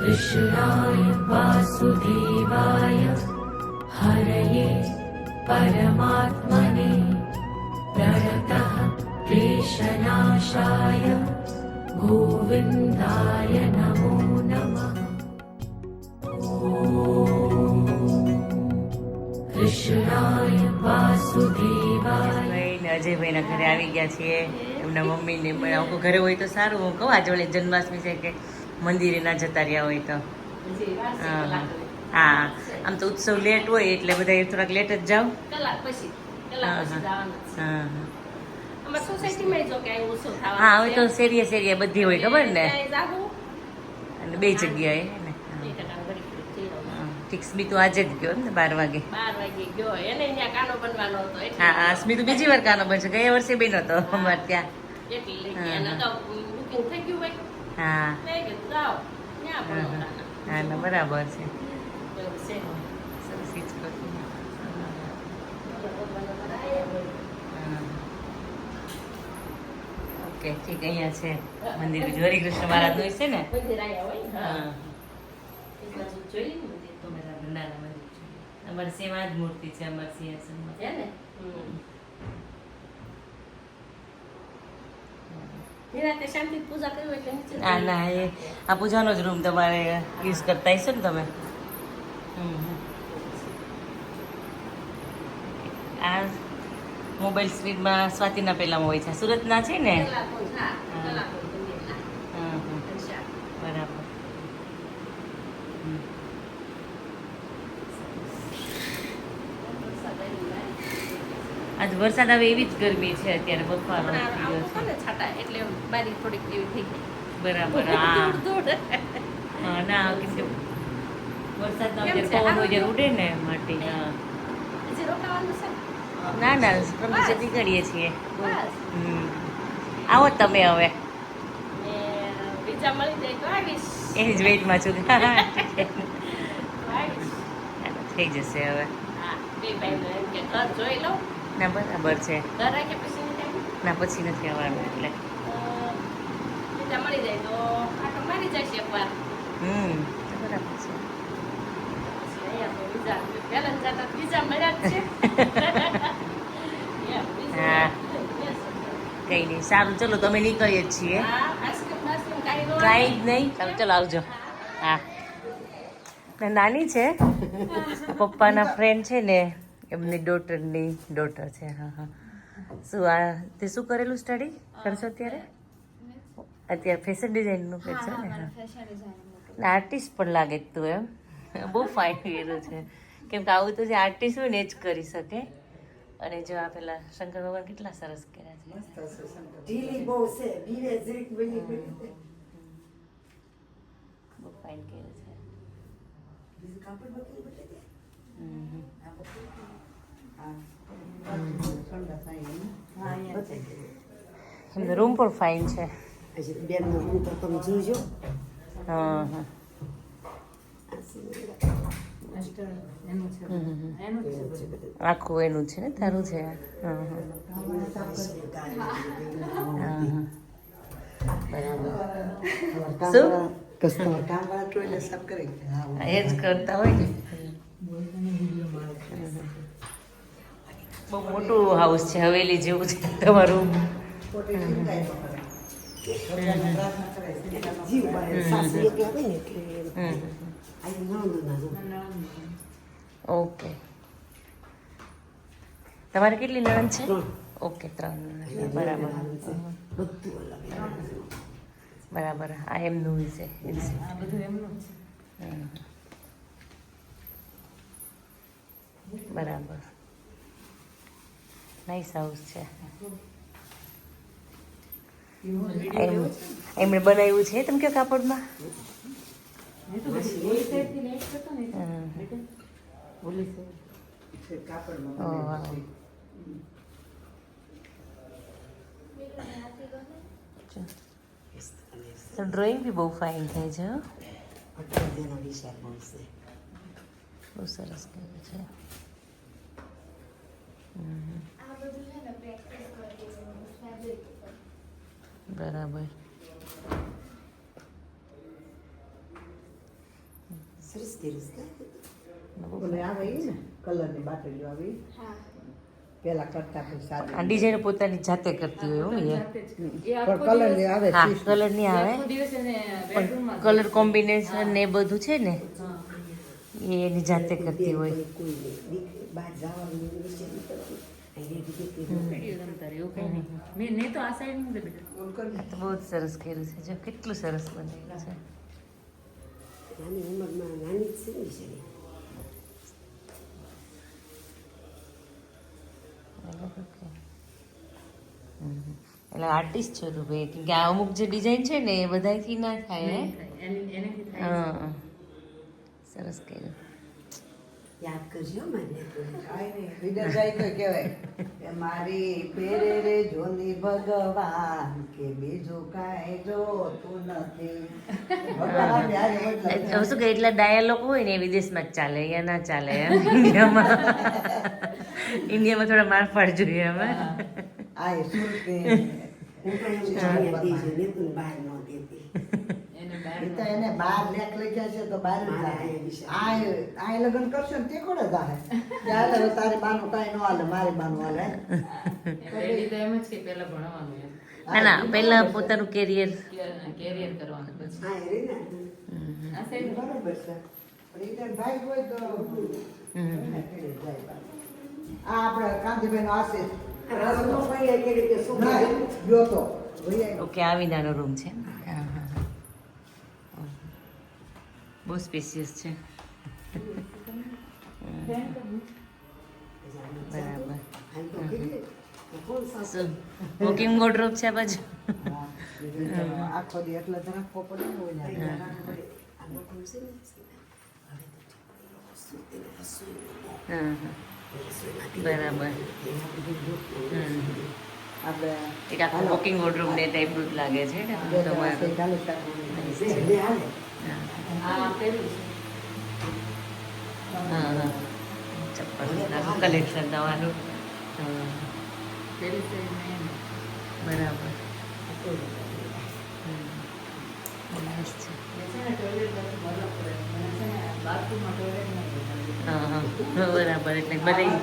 कृष्णाय वासुदेवाय हरये परमात्मने प्रणतः क्लेशनाशाय गोविन्दाय नमो नमः कृष्णाय वासुदेवाय ભાઈ ને અજયભાઈના ઘરે આવી ગયા છીએ એમના મમ્મીને પણ આવું ઘરે હોય તો સારું હું કહું આજે ઓલી જન્માષ્ટમી છે કે મંદિરે ના જતા રહ્યા હોય તો. હા. આમ તો ઉત્સવ લેટ હોય એટલે બધા થોડાક લેટ જ પછી. હા હવે. તો શેરીએ શેરીએ બધી હોય ખબર ને? અને બે જગ્યાએ બી તો આજે જ ગયો ને બાર વાગે? હા હા. સ્મિત બીજી વાર કાનો બનશે. ગયા વર્ષે બેન હતો અમારે ત્યાં. હા, હા. ના બરાબર છે. સરસ. જ કરશું. ઓકે ઠીક અહીંયા છે. મંદિર બીજું હરિકૃષ્ણ મહારાજનું છે ને? છે. અમારે સેમ આ જ મૂર્તિ છે અમારા સિંહાસનમાં. છે ને ના એ આ પૂજાનો જ રૂમ તમારે યુઝ કરતા હશો ને તમે. આ મોબાઈલ સ્ક્રીનમાં સ્વાતિના પહેલામાં હોય છે. સુરતના છે ને? હા, હા. અચ્છા બરાબર હમ. આજ વરસાદ આવે એવી જ ગરમી છે અત્યારે બફારો ને છાંટા એટલે બારી થોડીક એવી થઈ ગઈ. બરાબર હા. ના કે કેમ અત્યારે પવન હોય ઉડે ને માટે ના ના પ્રમુખ નીકળીએ છીએ. બસ. આવો તમે હવે. ને બીજા મળી જાય તો આવીશ. એની જ વેઇટમાં છું. થઈ જશે હવે. જોઈ લઉં ના બરાબર છે. ના પછી નથી આવવાનું એટલે. હમ બરાબર છે. હા. કઈ નહીં સારું ચલો તમે નીકળીએ છીએ. કઈ જ નહીં. ચાલો ચલો આવજો. હા. ને નાની છે. પપ્પાના ફ્રેન્ડ છે ને. એમની ડોટરની ડોટર છે હા હા. શું આ તે શું કરેલું સ્ટડી કરશો અત્યારે? અત્યારે ફેશન ડિઝાઇનનું કે છે ને આર્ટિસ્ટ પણ લાગે તું એમ. બહુ ફાઇન કર્યું છે. કેમ કે આવું તો જે આર્ટિસ્ટ હોય ને એ જ કરી શકે. અને જો આ પેલા શંકર ભગવાન કેટલા સરસ કર્યા છે. બહુ ફાઇન કર્યું છે. એમનો રૂમ પણ ફાઇન છે. બેનનો રૂમ તો તમે જોજો હા હા. આખું એનું છે ને તારું છે? શું? એ જ કરતા હોય ને. બહુ મોટું હાઉસ છે હવેલી જેવું છે તમારું. ઓકે. તમારે કેટલી નણંદ છે? ઓકે ત્રણ. બરાબર. બરાબર આ એમનું છે. બરાબર. નાઈસ હાઉસ છે. એમ એમણે બનાવ્યું છે? તમે કયો કાપડમાં? હમ. તો ડ્રોઈંગ બી બહુ ફાઇન થાય છે. બહુ સરસ કર્યું છે. આ બધું છે ને પ્રેક્ટિસ કરતી રહું ફેબ્રિક ઉપર બરાબર સરસ કર્યું છે કાં? ઓલે આવે ઈ ને કલરની બાટલીઓ આવે ઈ. હા પેલા કરતા પછી આ સાદી ડિઝાઇન પોતાની જાતે કરતી હોય હો એ પણ કલરની આવે હા કલર નહીં આવે. પણ કલર કોમ્બિનેશન ને એ બધું છે ને એ એની જાતે કરતી હોય. બહુ સરસ કર્યું છે જો કેટલું સરસ બનેલું છે નાની. એટલે આર્ટિસ્ટ છો તું ભાઈ કે આ અમુક જે ડિઝાઇન છે ને એ બધાથી ના થાય હા સરસ કર્યું યાદ કરજો મને. વિદેશ જાય તો કહેવાય કે મારી પેરે રે જોની ભગવાન કે બીજું કાંઈ જોતું નથી. હારે બદલાય. હવે શું કે એટલા ડાયલોગ હોય ને એ વિદેશમાં જ ચાલે અહીંયા ના ચાલે ઇન્ડિયામાં. ઇન્ડિયામાં થોડા મારફાડ જોઈએ અમે આ શું કે? હું તો તું બહાર ન દેતી ઈ તો એને બાર લેખ લખ્યા છે તો બાર જ જાય. આ આ લગ્ન કરશો ને તે કોને જાહે? ત્યારે હવે તારે બાનું કાંઈ ન હાલે મારી બાનું હાલે. ના ના પહેલા પોતાનું કેરિયર હા એ રે ને બરોબર છે. પણ ઈ ભાઈ હોય તો એને પેલે આ આપણે કાંતિભાઈ નો આશીષ રસનો કોઈ કે ના, કર્યું? ગયો તો. ભઈ. ઓકે રૂમ છે હા, હા, હા. બહુ સ્પેસિયસ છે બરાબર હાલ તો કીધું. તો કોણ સાસુ? શું વોકિંગ વોર્ડરોબ છે આ બાજુ હા, બીજું તો આખો દી એટલે જ રાખવો પડે ને ઓલા. આ લોકોનું છે ને, હવે તો રસોઈ તેને રસોઈ હા હા રસોઈમાંથી બરાબર એના બધું જોતું. હમ. આપણે એક આખું વોકિંગ વોર્ડરોબ ને ટાઈપનું જ લાગે છે ને બે ત્રણ તમારું ચપ્પલ કલેક્શન તમારું હા. બરાબર. બરાબર. એટલે બધા?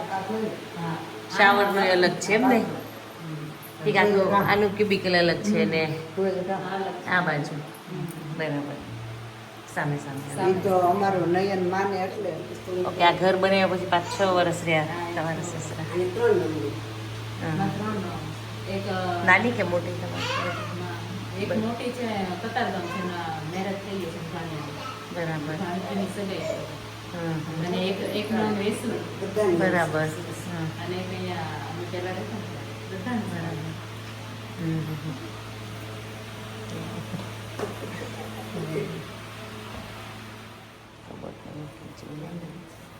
શાવરનું અલગ છે એમ ને? આનું ક્યુબિકલ અલગ છે ને? આ બાજુ. બરાબર. સામે સામે. તો અમારું નયન માને એટલે ઓકે આ ઘર બન્યા પછી પાંચ છ વર્ષ રહ્યા તમારા સસરા. નાની કે મોટી તમારી? એક મોટી છે કતારગામ છે મેરેજ થઈ ગયો છે બરાબર. ભાણિયાની સગાઈ છે. અને એક એક નામ વેસુ. બરાબર. અને એક અહીંયા અમે પહેલા રહેતા બરાબર. હમ,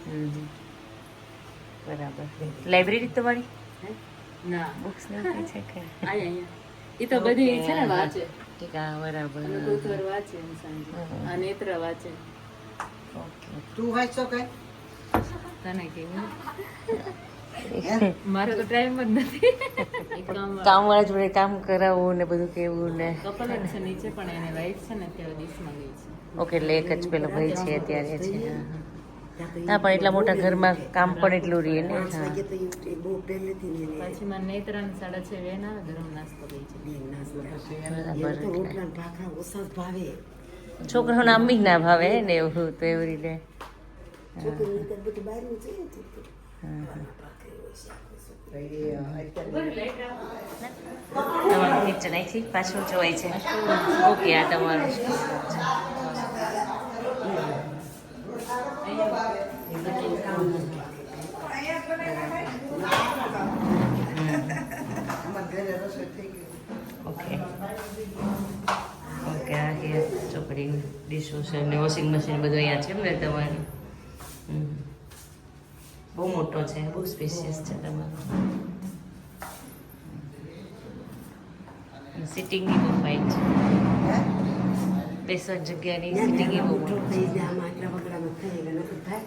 હમ. બરાબર. લાઇબ્રેરી તમારી? ના. બુક્સ ને છે કે? અહીંયા અહીંયા એ તો બધી છે ને વાંચે. ઠીક હા બરાબર. વાંચે અને સાંજે આ નેત્ર વાંચે. ઓકે તું વાંચો કઈ? તને કેવું? મારે તો ટાઈમ જ નથી. કામ વાળા જોડે કામ કરાવવું ને બધું કેવું ને. કપલ છે નીચે પણ એને વાઈટ છે ને અત્યારે ડીશમાં ગઈ છે. ઓકે એટલે એક જ પેલો ભાઈ છે અત્યારે છે. હા પણ એટલા મોટા ઘરમાં કામ પણ એટલું રહે ને ને પછી મને નેત્રાને સાડા છ વેન ગરમ નાસ્તો ને છોકરાઓને આમ ના ભાવે ને એવું તો એવી રીતે. ને તમારું કિચન અહીંથી પાછું જોવાય છે. ઓકે આ તમારું અમારા ઘરે રસોઈ થઈ ગઈ ઓકે ઓકે આ કે ચોકડી ડિશવોશર ને વોશિંગ મશીન બધું અહીંયા છે ને તમારી. બહુ મોટો છે, બહુ સ્પેશિયસ છે તમારો. સિટિંગની બહુ ફાઇન છે. બેસવા જગ્યાની સિટિંગ બહુ મોટો થઈ જાય, આમાં આટલા વગડામાં થઈ ગયા, નથી થાય.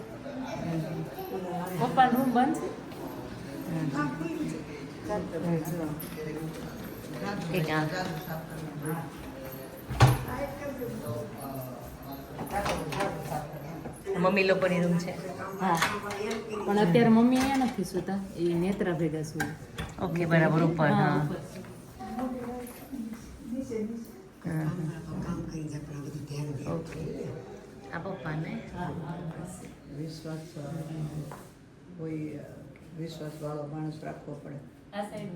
પપ્પાનો રૂમ બંધ મમ્મી લોકોની રૂમ છે. હા. પણ અત્યારે મમ્મી અહીંયા નથી સુતા એ નેત્રા ભેગા સુવે ઓકે બરાબર ઉપર હા, પપ્પાને વિશ્વાસ અ, કોઈ અ, વિશ્વાસવાળો માણસ રાખવો પડે આ સાઈડ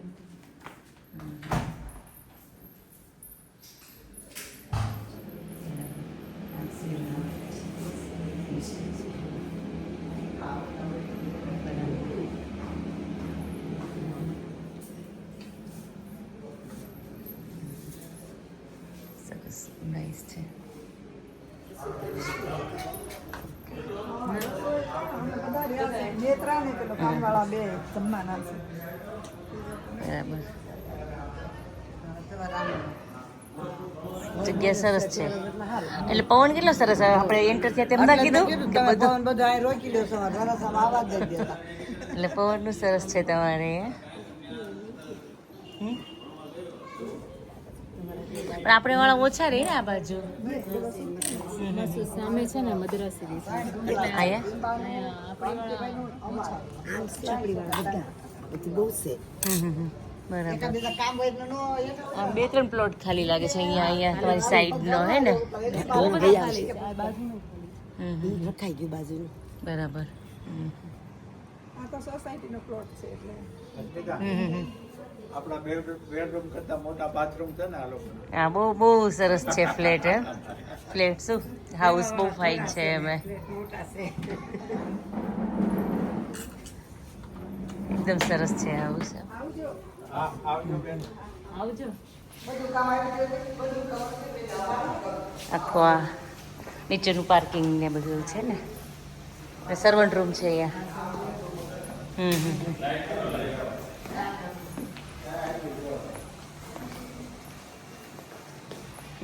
સરસ જમવાના છે. બરાબર. જગ્યા સરસ છે. એટલે પવન કેટલો સરસ આવે? આપણે એન્ટર થયા તેમ ના કીધું કે બધું એટલે પવનનું સરસ છે તમારે. પણ આપણે વાળા ઓછા રહી ને આ બાજુ. પાછું સામે છે ને મદ્રાસી બે ત્રણ પ્લોટ ખાલી લાગે છે અહીંયા અહીંયા તમારી સાઈડ નો હે ને. રખાઈ ગયું બાજુનું. બરાબર. આ તો સોસાયટીનો પ્લોટ છે એટલે. આપણા બેડરૂમ બેડરૂમ કરતા મોટા બાથરૂમ છે ને આ લોકો હા બહુ બહુ સરસ છે ફ્લેટ હે? ફ્લેટ શું? હાઉસ બહુ ફાઇન છે અમે એકદમ સરસ છે હાઉસ આવજો આખો આ નીચેનું પાર્કિંગ ને બધું છે ને? સર્વન્ટ રૂમ છે અહીંયા. હમ હમ.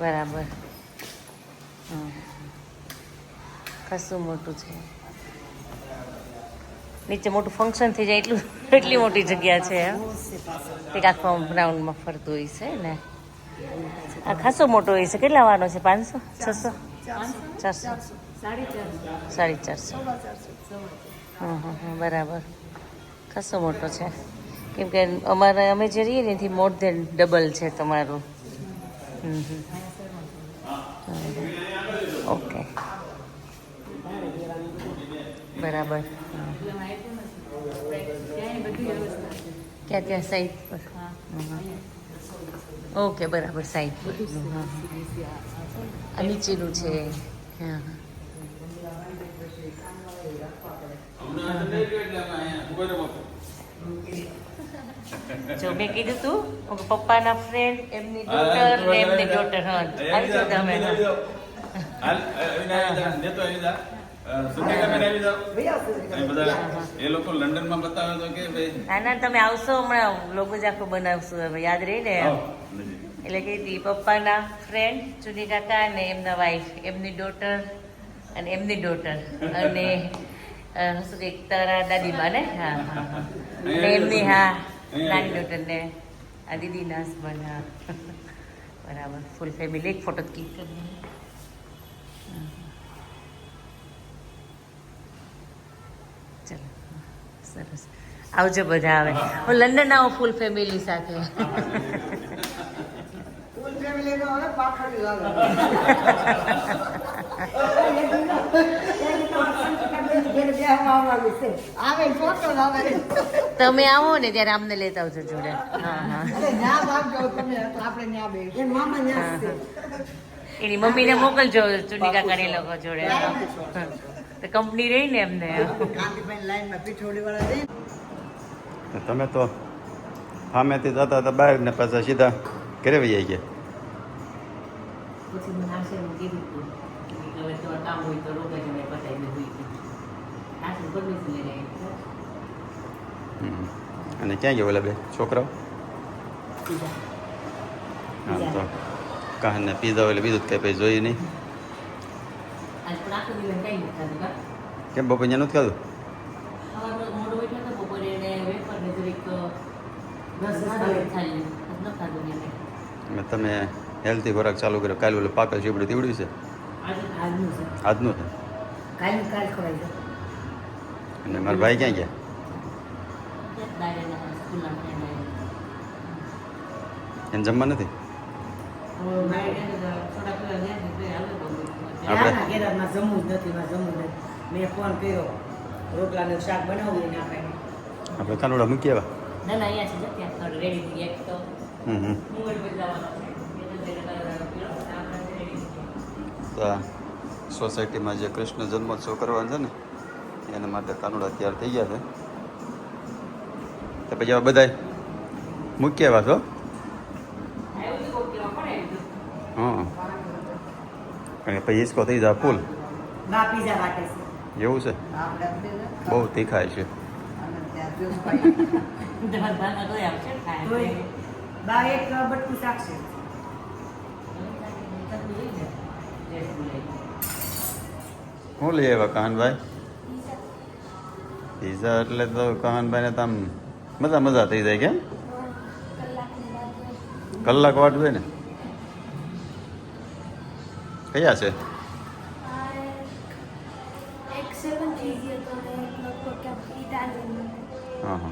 બરાબર. કશું મોટું છે. નીચે મોટું ફંક્શન થઈ જાય એટલું એટલી મોટી જગ્યા છે એમ. એક આખો ગ્રાઉન્ડમાં ફરતું હોય છે ને. આ ખાસો મોટો હોય છે. કેટલા વાનો છે? પાંચસો? છસો? ચારસો. સાડી ચારસો. હં હં બરાબર. ખાસો મોટો છે. કેમ કે અમારે અમે જે રહીએ ને એથી મોર દેન ડબલ છે તમારું. ઓકે. બરાબર. હં. ત્યાં બધી વ્યવસ્થા ક્યાં ક્યાં સાઈડ પર? ઓકે બરાબર સાઈડ પર. નીચેનું છે. હા હા. જો મેં કીધું તું પપ્પાના ફ્રેન્ડ એમની ડોટર ને એમની ડોટર હા. આવી જાઓ તમે એ લોકો લંડનમાં બતાવે તો કે ભાઈ ના ના તમે આવશો હમણાં. લોકો જ આખું બનાવશું હવે. યાદ રહી ને? એટલે કે પપ્પાના ફ્રેન્ડ ચુની કાકા અને એમના વાઈફ એમની ડોટર અને એમની ડોટર અને શું કે તારા દાદીમા ને હા હા એમની હા નાની ડોટર ને આ દીદીના હસબન્ડ હા બરાબર ફૂલ ફેમિલી એક ફોટો ક્લિક કરી ચલો સરસ આવજો બધા આવે હું લંડન આવું ફૂલ ફેમિલી સાથે ફૂલ ફેમિલીનો હવે પાખડી લાગે આવે ફોટો લાવે તમે આવો ને ત્યારે અમને લેતા આવજો જોડે. હા હા. ને ન્યા આવજો તમે તો આપણે ન્યા બે એ મામા ન્યા છે. એની મમ્મીને મોકલજો ચુની કાકા એ લોકો જોડે. કંપની રહી ને એમને. તમે તો સામેથી જતા હતા બહાર ને પાછા સીધા ઘરે વહી ગયા. પછી મને આશયનું કીધું હવે તો કામ હોય તો રોકાઈ જવાય પતાવીને હોઈ ગયું આશય પરમિશન લઈને આવી. હમ. અને ક્યાં ગયો ઓલા બે? છોકરાઓ? હા તો કાહને પીઝા એટલે બીજું જ કંઈ પછી જોયું નહીં. કેમ બપોર અહીંયા નથી ખાધું? તમે હેલ્ધી ખોરાક ચાલુ કર્યો. કાલે ઓલું પાકલ ચીબડું તીવડ્યું છે? આજનું છે. આજનું છે? કાલ જાય અને મારા ભાઈ ક્યાં ગયા એના જમવા નથી. આપણે- જમવું જ નથી જમવું નથી મેં ફોન કર્યો રોટલાનું શાક બનાવવું આપણે. આપણે કાનુડા મૂકી આવ્યા ના ના અહીંયા છે ત્યાં રેડી થઈ ગયા. તો હમ હમ. સોસાયટીમાં જે કૃષ્ણ જન્મોત્સવ કરવાનો છે ને એના માટે કાનુડા તૈયાર થઈ ગયા છે. તો પછી હવે બધાય મૂકી આવ્યા છો. હા. કારણ પછી ઈસકો થઈ જાય ફૂલ. એવું છે? બહુ તીખાય છે. હું લઈ આવ્યા કહાનભાઈ પીઝા એટલે તો કમનભાઈને તો આમ મજા મજા થઈ જાય કેમ. કલાક વાટ ને કયા છે. હા હા